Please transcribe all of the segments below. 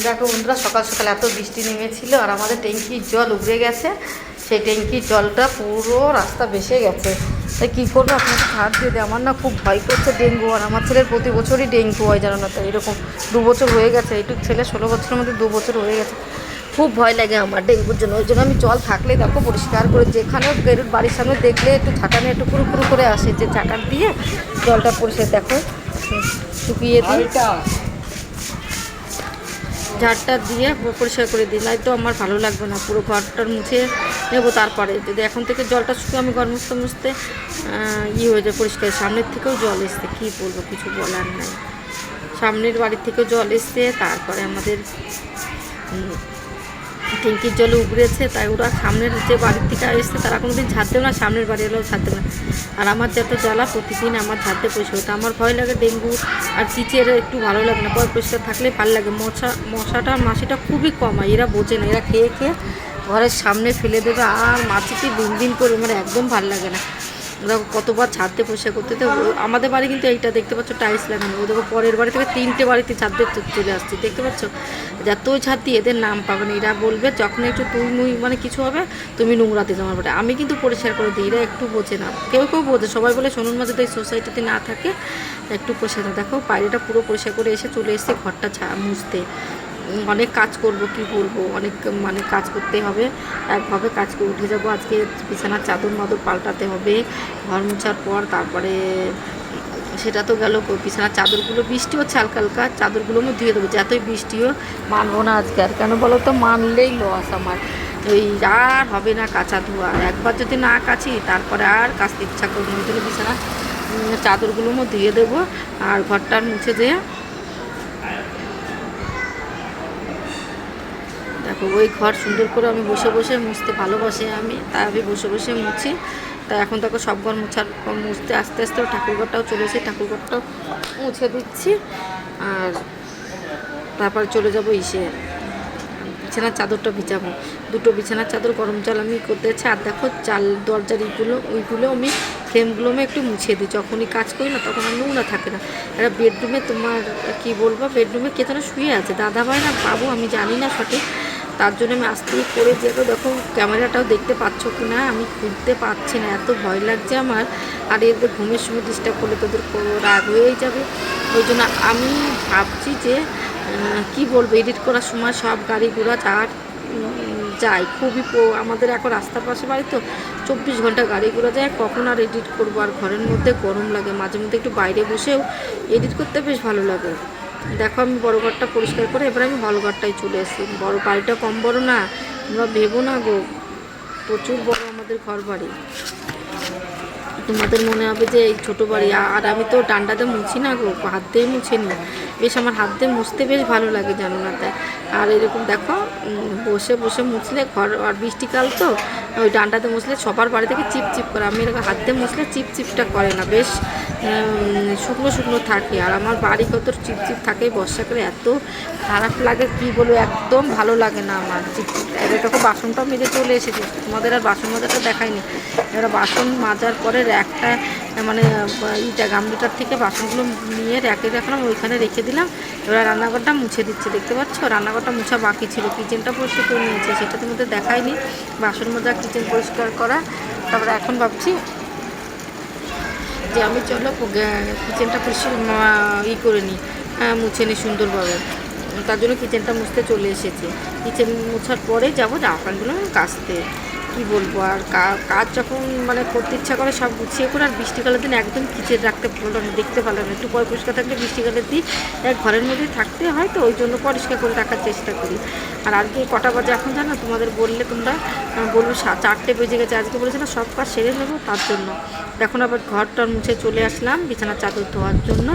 দেখো বন্ধুরা, সকাল সকাল এত বৃষ্টি নেমেছিল আর আমাদের ট্যাঙ্কির জল উগড়ে গেছে। সেই ট্যাঙ্কির জলটা পুরো রাস্তা ভেসে গেছে। তাই কী করব? আপনাকে ছাড় দিয়ে দেয়। আমার না খুব ভয় করছে ডেঙ্গু, আর আমার ছেলের প্রতি বছরই ডেঙ্গু হয়, জানো না? তো এরকম দু বছর হয়ে গেছে। এইটুক ছেলে ষোলো বছরের মধ্যে দু বছর হয়ে গেছে। খুব ভয় লাগে আমার ডেঙ্গুর জন্য। ওই জন্য আমি জল থাকলে দেখো পরিষ্কার করে যেখানেও গেরুর বাড়ির সামনে দেখলে একটু ছাটানে একটু পুরো পুরো করে আসে যে চাটার দিয়ে জলটা পরিষ্কার দেখো। শুকিয়ে দিই ঝাড়টা দিয়ে পরিষ্কার করে দিই নয়তো আমার ভালো লাগবে না, পুরো ঘরটার মুছে নেব তারপরে। যদি এখন থেকে জলটা শুকিয়ে আমি ঘর মুছতে মুছতে ই হয়ে যায় পরিষ্কার, সামনের থেকেও জল এসছে, কী বলব, কিছু বলার নাই। সামনের বাড়ির থেকেও জল এসছে, তারপরে আমাদের ট্যাঙ্কির জলে উগড়েছে তাই ওরা সামনের যে বাড়ির থেকে এসছে, তারা কোনো দিন ঝাড় দেবে না, সামনের বাড়ি এলেও ঝাড় দেবে না। আর আমার যত জ্বালা প্রতিদিন আমার ঝাড়তে পরিষ্কার হতো আমার ভয় লাগে ডেঙ্গু আর কিচের একটু ভালো লাগে না, পয় পরিষ্কার থাকলে ভালো লাগে। মশা, মশাটা মাছিটা খুবই কম হয় এরা বোঝে না, এরা খেয়ে খেয়ে ঘরের সামনে ফেলে দেবে আর মাছিটি দিন দিন করে আমার একদম ভালো লাগে না। দেখো কতবার ছাদতে পরিষ্কার করতে তো আমাদের বাড়ি কিন্তু এইটা দেখতে পাচ্ছ টাইলস লাগানো। ও দেখো পরের বাড়ি থেকে তিনটে বাড়িতে ছাদ দেখতে চলে আসছি, দেখতে পাচ্ছ? যতই ছাদ দিয়ে এদের নাম পাবে না। এরা বলবে, যখন একটু তুই মানে কিছু হবে, তুমি নোংরাতে জমা পড়ে আমি কিন্তু পরিষ্কার করে দিই, এরা একটু বোঝে না। কেউ কেউ বোঝে, সবাই বলে সোনুর মাঝে তো এই সোসাইটিতে না থাকে, একটু পরিষ্কার দেখো বাইরেটা পুরো পরিষ্কার করে এসে চলে এসেছে ঘরটা ছা মুছতে। অনেক কাজ করব, কি বলব অনেক মানে কাজ করতে হবে, একভাবে কাজ করে উঠে যাব। আজকে বিছানার চাদর মাদর পাল্টাতে হবে, ঘর মোছার পর তারপরে সেটা তো গেল বিছানার চাদরগুলো বৃষ্টি হচ্ছে হালকা হালকা, চাদরগুলো আমি ধুয়ে দেবো। যতই বৃষ্টি হোক মানবো না আজকে, আর কেন বলো তো, মানলেই লস আমার। ওই আর হবে না কাঁচা ধোয়া। একবার যদি না কাছি তারপরে আর কাচতে ইচ্ছা করব ওই জন্য বিছানা চাদরগুলো ধুয়ে দেবো, আর ঘরটার মুছে দিয়ে দেখো ওই ঘর সুন্দর করে আমি বসে বসে মুছতে ভালোবাসি আমি, তাই আমি বসে বসে মুছি। তা এখন দেখো সব ঘর মুছার মুছতে আস্তে আস্তে ঠাকুর ঘরটাও চলে এসে ঠাকুর ঘরটাও মুছে দিচ্ছি। আর তারপর চলে যাব ইসে। বিছানার চাদরটা ভিজাবো। দুটো বিছানার চাদর গরম জল আমি করতে যাচ্ছি, আর দেখো চাল দরজার ইগুলো ওইগুলো আমি ফ্রেমগুলো আমি একটু মুছে দিই। যখনই কাজ করি না তখন আর নোংরা থাকে না। এরা বেডরুমে তোমার, কি বলব, বেডরুমে কে যেন শুয়ে আছে। দাদা ভাই না বাবু, আমি জানি না সঠিক। তার জন্য আমি আস্তে করে যেত দেখো ক্যামেরাটাও দেখতে পাচ্ছ কি না আমি খুঁজতে পারছি না, এত ভয় লাগছে আমার। আর এদের ঘুমের সময় ডিস্টার্ব করলে তোদের রাগ হয়েই যাবে। ওই জন্য আমি ভাবছি যে কি বলব এডিট করার সময় সব গাড়ি ঘোড়া যার যায়। খুবই আমাদের এখন রাস্তার পাশে বাড়ি তো, চব্বিশ ঘণ্টা গাড়ি যায়, কখন আর এডিট করব? আর ঘরের মধ্যে গরম লাগে, মাঝে মধ্যে একটু বাইরে বসেও এডিট করতে বেশ ভালো লাগে। দেখো আমি বড় ঘরটা পরিষ্কার করে, এবার আমি হল ঘরটাই চলে এসেছি। বড় বাড়িটা কম বড় না তোমরা ভেবো না গো। প্রচুর বড় আমাদের ঘর বাড়ি। তোমাদের মনে হবে যে এই ছোটো বাড়ি আর আমি তো ডান্ডাতে মুছি না গো, হাত দিয়ে মুছি না। বেশ আমার হাত দিয়ে মুছতে বেশ ভালো লাগে জানো না তাই। আর এরকম দেখো বসে বসে মুছলে ঘর, আর বৃষ্টিকাল তো, ওই ডান্ডাতে মুছলে সবার বাড়ি থেকে চিপ চিপ করে, আমি এরকম হাত দিয়ে মুছলে চিপ চিপটা করে না, বেশ। শুকনো শুকনো থাকে। আর আমার বাড়ি কত চিপ চিপ থাকে, বর্ষাকালে এত খারাপ লাগে, কি বলব, একদম ভালো লাগে না আমার চিপ চিপ। এবার বাসনটাও মেজে চলে এসেছে। তোমাদের আর বাসন মাজাটা দেখায়নি এবার বাসন মাজার পরে র্যাকটা মানে ইটা গামলিটার থেকে বাসনগুলো নিয়ে র্যাকে রাখলাম, ওইখানে রেখে দিলাম। এবার রান্নাঘরটা মুছে দিচ্ছে, দেখতে পাচ্ছ? রান্নাঘরটা মুছা বাকি ছিল। কিচেনটা পরিষ্কার করে নিয়েছে, সেটা তোমাদের দেখায়নি বাসন মাজা, কিচেন পরিষ্কার করা। তারপরে এখন ভাবছি যে আমি চলো কিচেনটা পরিষ্কার ই করে নিই হ্যাঁ, মুছে নিই সুন্দরভাবে। তার জন্য কিচেনটা মুছতে চলে এসেছি। কিচেন মুছার পরে যাব জামা প্যান্টগুলো কাচতে। কী বলব আর কাজ যখন মানে করতে ইচ্ছা করে সব গুছিয়ে করে আর বৃষ্টিকালের দিন একদম কিচেন রাখতে দেখতে ভালো না। একটু পয় পরিষ্কার থাকলে বৃষ্টিকালের দিন এক ঘরের মধ্যেই থাকতে হয়, তো ওই জন্য পরিষ্কার করে রাখার চেষ্টা করি। আর আজকে কটা বাজে এখন জানো? তোমাদের বললে তোমরা বলব চারটে বেজে গেছে, আজকে বলেছে না, সব কাজ সেরে নেব তার জন্য। এখন আবার ঘরটার মুছে চলে আসলাম, বিছানার চাদর ধোয়ার জন্য।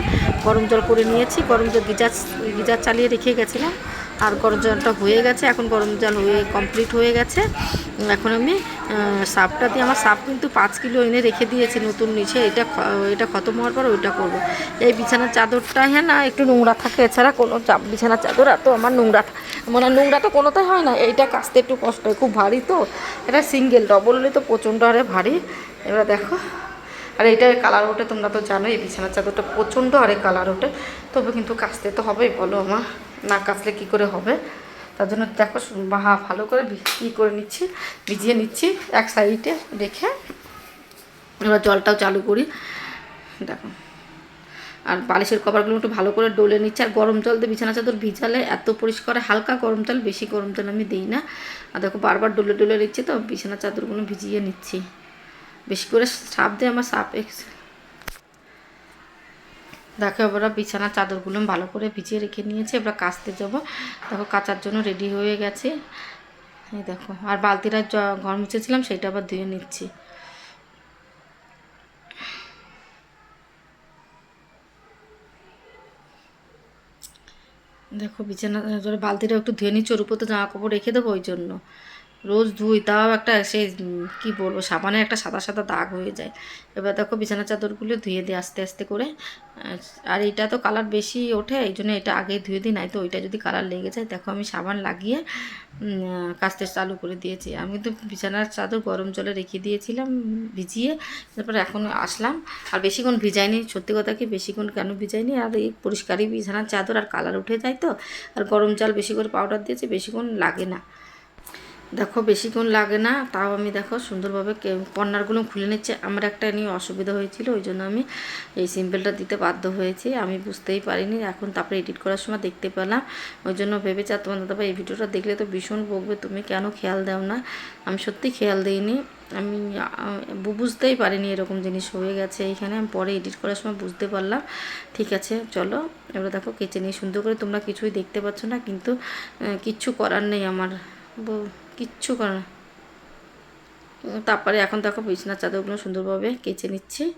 গরম জল করে নিয়েছি, গরম জল গিজার গিজার চালিয়ে রেখে গেছিলাম। আর গরম জলটা হয়ে গেছে, এখন গরম জল হয়ে কমপ্লিট হয়ে গেছে। এখন আমি সাপটা দিয়ে, আমার সাপ কিন্তু পাঁচ কিলো এনে রেখে দিয়েছি নতুন নিচে, এটা এটা খতম হওয়ার পর ওইটা করব। এই বিছানার চাদরটা হ্যাঁ না, একটু নোংরা থাকে, এছাড়া কোনো বিছানার চাদর এত আমার নোংরা মানে নোংরা তো কোনোটাই হয় না, এইটা কাচতে একটু কষ্ট হয়, খুব ভারী তো, এটা সিঙ্গেল ডবল হলে তো প্রচণ্ড হারে ভারী। এবার দেখো আর এইটার কালার ওঠে তোমরা তো জানো এই বিছানার চাদরটা প্রচণ্ড আরে কালার ওঠে তবে কিন্তু কাচতে তো হবেই, বলো আমার, না কাচলে কী করে হবে? তার জন্য দেখো বাহা ভালো করে ই করে নিচ্ছি, ভিজিয়ে নিচ্ছি এক সাইডে রেখে। এবার জলটাও চালু করি। দেখো, আর বালিশের কভারগুলো একটু ভালো করে ডলে নিচ্ছে। আর গরম জল দিয়ে বিছানা চাদর ভিজালে এত পরিষ্কার, হালকা গরম জল, বেশি গরম জল আমি দিই না। আর দেখো, বারবার ডলে ডলে নিচ্ছি তো, বিছানা চাদরগুলো ভিজিয়ে নিচ্ছি। বেশি করে সাপ দিয়ে আমার সাপ দেখো, এবার বিছানা চাদরগুলো ভালো করে ভিজিয়ে রেখে নিয়েছি, এবার কাচতে যাব। দেখো, কাচার জন্য রেডি হয়ে গেছে। এই দেখো, আর বালতিটা ঘর মুছেছিলাম সেটা আবার ধুয়ে নিচ্ছি। দেখো, বিছানা বালতিটা একটু ধুয়ে নিচ্ছি, ওর উপর তো জামা কাপড় রেখে দেবো ওই জন্য। রোজ ধুই, তাও একটা সেই কি বলব সাবানে একটা সাদা সাদা দাগ হয়ে যায়। এবার দেখো বিছানা চাদরগুলো ধুয়ে দিই আস্তে আস্তে করে আর- আর এটা তো কালার বেশি ওঠে, এই জন্য এটা আগে ধুয়ে দিই নাই তো ওইটা যদি কালার লেগে যায়, দেখো আমি সাবান লাগিয়ে কাস্তে চালু করে দিয়েছি। আমি তো বিছানার চাদর গরম জলে রেখে দিয়েছিলাম, ভিজিয়ে, তারপরে এখন আসলাম। আর বেশিক্ষণ ভিজাইনি, সত্যি কথা কি বেশিক্ষণ কেন ভিজাইনি? আর এই পরিষ্কারই বিছানার চাদর আর কালার উঠে যায় তো। আর গরম জল বেশি করে পাউডার দিয়েছি, বেশিক্ষণ লাগে না। দেখো বেশিক্ষণ লাগে না। তাও আমি দেখো, সুন্দরভাবে কর্নারগুলো খুলে নিচ্ছে। আমার একটা নিয়ে অসুবিধা হয়েছিল, ওই জন্য আমি এই সিম্পলটা দিতে বাধ্য হয়েছি। আমি বুঝতেই পারিনি, এখন তারপরে এডিট করার সময় দেখতে পেলাম। ওই জন্য ভেবেছি, আর তোমার দাদা এই ভিডিওটা দেখলে তো ভীষণ বকবে, তুমি কেন খেয়াল দাও না? আমি সত্যি খেয়াল দিইনি। আমি বুঝতেই পারিনি এরকম জিনিস হয়ে গেছে এইখানে আমি পরে এডিট করার সময় বুঝতে পারলাম। ঠিক আছে, চলো, এবার দেখো কেচে নিয়ে সুন্দর করে তোমরা কিছুই দেখতে পাচ্ছ না, কিন্তু কিচ্ছু করার নেই আমার। কিচ্ছু করার না। তারপরে এখন দেখো বিছনার চাদরগুলো সুন্দরভাবে কেচে নিচ্ছি।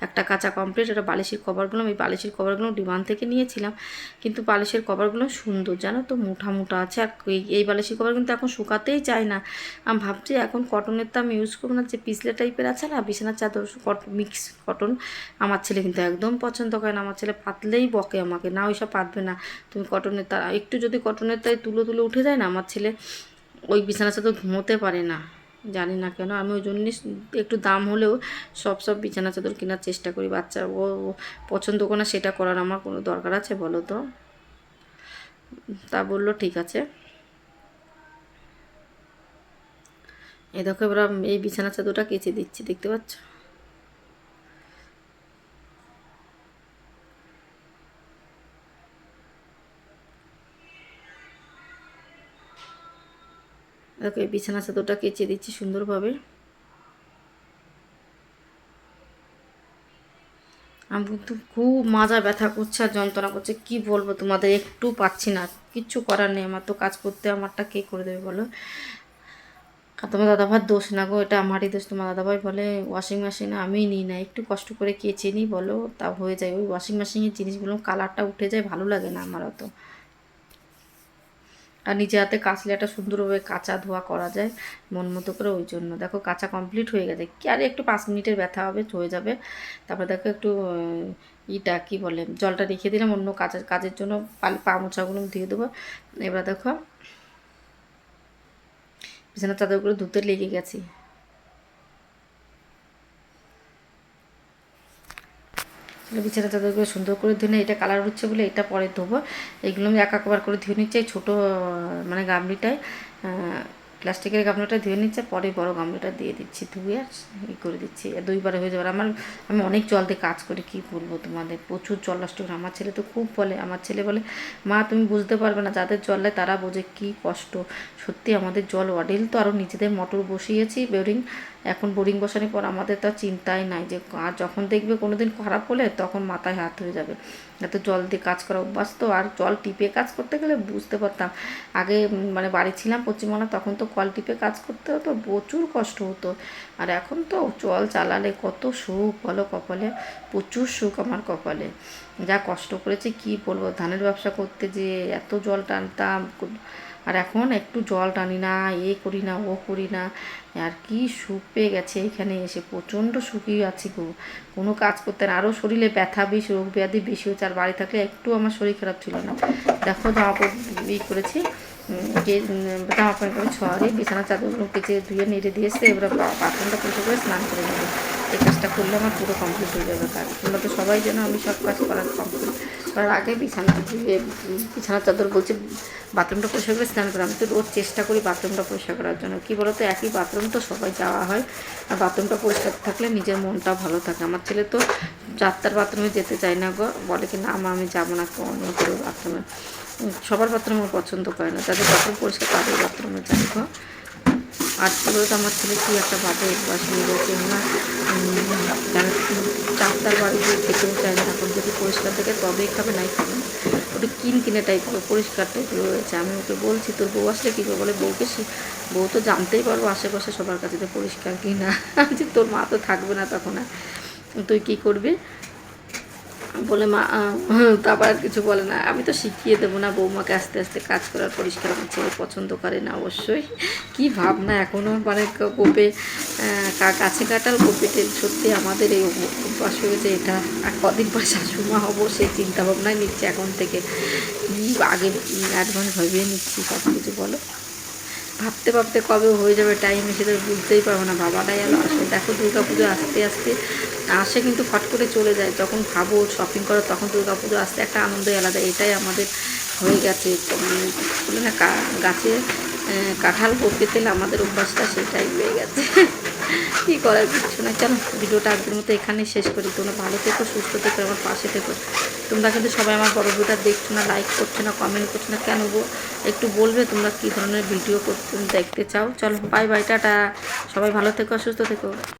একটা কাঁচা কমপ্লিট এটা বালিশের কভারগুলো, আমি বালিশের কভারগুলো ডিমান্ড থেকে নিয়েছিলাম। কিন্তু বালিশের কভারগুলো সুন্দর, জানো তো, মোটা মোটা আছে। আর এই- এই বালিশের কভার কিন্তু এখন শুকাতেই চায় না। আমি ভাবছি এখন কটনের তো আমি ইউজ করব না, যে পিছলে টাইপের আছে না, বিছানার চাদর মিক্স কটন আমার ছেলে কিন্তু একদম পছন্দ করে না, আমার ছেলে পাতলেই বকে আমাকে, না ওইসব পাতবে না। তুমি কটনের তার একটু যদি কটনের তাই তুলো তুলে উঠে যায় না, আমার ছেলে ওই বিছানার চাদর ঘুমোতে পারে না, জানি না কেন। আমি ওই জন্যই একটু দাম হলেও সব সব বিছানা চাদর কেনার চেষ্টা করি। বাচ্চা, ও পছন্দ করে না সেটা করার আমার কোনো দরকার আছে বলো তো? তা বলল, ঠিক আছে। এ দেখো, এবার এই বিছানা চাদরটা কেচে দিচ্ছি, দেখতে পাচ্ছ? দেখো এই বিছানা চাদরটা কেচে দিচ্ছি সুন্দরভাবে। আমি কিন্তু খুব মাজা ব্যথা করছে আর যন্ত্রণা করছে। কি বলব তোমাদের? একটু পাচ্ছি না। কিচ্ছু করার নেই। আমার তো কাজ করতে আমারটা কে করে দেবে বলো? আর তোমার দাদাভাইয়ের দোষ না গো, এটা আমারই দোষ। তোমার দাদাভাই বলে ওয়াশিং মেশিনে আমি নিই না। একটু কষ্ট করে কেচে নিই বলো, তা হয়ে যায়। ওই ওয়াশিং মেশিনের জিনিসগুলো কালারটা উঠে যায়, ভালো লাগে না আমার অত। আর নিজে হাতে কাচলে একটা সুন্দরভাবে কাঁচা ধোয়া করা যায়, মন মতো করে ওই জন্য। দেখো কাঁচা কমপ্লিট হয়ে গেছে। কি আরে একটু পাঁচ মিনিটের ব্যথা হবে, হয়ে যাবে। তারপরে দেখো একটু ইটা কি বলে, জলটা রেখে দিলাম, অন্য কাজের কাজের জন্য পা মোছাগুলো দিয়ে দেবো। এবার দেখো, বিছানার চাদরগুলো ধুতে লেগে গেছি। বিছানা চাদরগুলো সুন্দর করে ধুয়ে এটা কালার হচ্ছে বলে এটা পরে ধোবো। এগুলো আমি এক একবার করে ধুয়ে নিচ্ছি ছোটো মানে গামলিটায়। প্লাস্টিকের গামলাটা ধুয়ে নিচ্ছে, পরে বড় গামলাটা দিয়ে দিচ্ছি, ধুয়ে আর ই করে দিচ্ছি। দুইবারে হয়ে যাবে আমার, আমি অনেক জল দিয়ে কাজ করি, কী বলব তোমাদের? প্রচুর জল নষ্ট করে। আমার ছেলে তো খুব বলে, আমার ছেলে বলে, মা, তুমি বুঝতে পারবে না, যাদের জল নেয় তারা বোঝে কী কষ্ট। সত্যি আমাদের জল অডেল তো আরও নিজেদের মোটর বসিয়েছি, বোরিং। এখন বোরিং বসানোর পর আমাদের তো চিন্তাই নাই যে, আর যখন দেখবে কোনো দিন খারাপ হলে তখন মাথায় হাত হয়ে যাবে। এত জল দিয়ে কাজ করা অভ্যাস তো, আর জল টিপে কাজ করতে গেলে বুঝতে পারতাম। আগে মানে বাড়ি ছিলাম পশ্চিমবাংলা তখন তো কল টিপে কাজ করতে হতো, প্রচুর কষ্ট হতো। আর এখন তো জল চালালে কত সুখ বলো কপালে? প্রচুর সুখ আমার কপালে। যা কষ্ট করেছে, কি বলব? ধানের ব্যবসা করতে যে এত জল টানতাম আর এখন একটু জল টানি না, এ করি না, ও করি না। আর কি সুখ পেয়ে গেছে এখানে এসে, প্রচণ্ড সুখী আছি গো। কোনো কাজ করতে না। আরও শরীরে ব্যথা, বেশি রোগ ব্যাধি বেশি হচ্ছে আর বাড়ি থাকলে একটু আমার শরীর খারাপ ছিল না। দেখো জামা ই করেছি। উম, জামা প্যান্ট করে ছড়ে বিছানা চাদরগুলো কেচে ধুয়ে নেড়ে দিয়ে এসে এবার বাথরুমটা পরিষ্কার করে স্নান করে নেবে। এই কাজটা করলে আমার পুরো কমপ্লিট হয়ে যাবে কাজ। তোমরা তো সবাই যেন আমি সব কাজ করার কমপ্লিট করার আগে বিছানা ধুয়ে বিছানা চাদর বলছি বাথরুমটা পরিষ্কার করে স্নান করা। আমি তো রোজ চেষ্টা করি বাথরুমটা পরিষ্কার করার জন্য। কী বলো তো একই বাথরুম তো সবাই যাওয়া হয়। আর বাথরুমটা পরিষ্কার থাকলে নিজের মনটা ভালো থাকে। আমার ছেলে তো যাত্রার বাথরুমে যেতে চায় না গো। বলে কি না মা আমি যাব না অন্য করে বাথরুমে। সবার বাথরুম পছন্দ করে না। যাদের বাথরুম পরিষ্কার, তাদের বাথরুমে গো আর তো আমার ছেলে কি একটা বাজে অভ্যাস নিয়ে গেছে না চারটার বাড়ি খেতেও চায় না এখন যদি পরিষ্কার থাকে তবেই খাবে, নাই খাবে না। ওটা কিন কিনে টাইপের পরিষ্কার টাইপের রয়েছে। আমি ওকে বলছি, তোর বউ আসলে কী বলে, বউকে বউ তো জানতেই পারব আশেপাশে সবার কাছে পরিষ্কার কি না যে তোর মা তো থাকবে না তখন আর। তুই কী করবি? বলে, মা তারপর আর কিছু বলে না। আমি তো শিখিয়ে দেবো না বৌমাকে আস্তে আস্তে কাজ করার পরিষ্কার। আমার ছেলে পছন্দ করে না অবশ্যই। কি ভাবনা এখনও মানে কোপে কাছে কাটাল কোপেতে সত্যি আমাদের এই অভ- অভ্যাস হয়েছে এটা। আর কদিন পর শাশুমা হব সেই চিন্তা ভাবনাই নিচ্ছে এখন থেকে। আগে অ্যাডভান্স ভেবে নিচ্ছি সব কিছু বলো? ভাবতে ভাবতে কবে হয়ে যাবে টাইম এসে তো বুঝতেই পারব না। বাবাটাই আলো আসে। দেখো দুর্গা পুজো আসতে আসতে আসে কিন্তু ফট করে চলে যায়। যখন ভাবো শপিং করো, তখন দুর্গা পুজো আসতে একটা আনন্দই আলাদা। এটাই আমাদের হয়ে গেছে। বলে না গাছে কাঁঠাল পড়তে আমাদের অভ্যাসটা সেটাই হয়ে গেছে। কী করার কিছু না চলো, ভিডিওটা আজকের মতো এখানে শেষ করি। তোমরা ভালো থেকো, সুস্থ থেকো, আমার পাশে থেকো। তোমরা কিন্তু সবাই আমার বড় ভিডিওটা দেখছ না লাইক করছ না কমেন্ট করছ না, কেন গো? একটু বলবে তোমরা কী ধরনের ভিডিও করতে দেখতে চাও। চলো বাই বাই টাটা। সবাই ভালো থেকো, সুস্থ থেকো।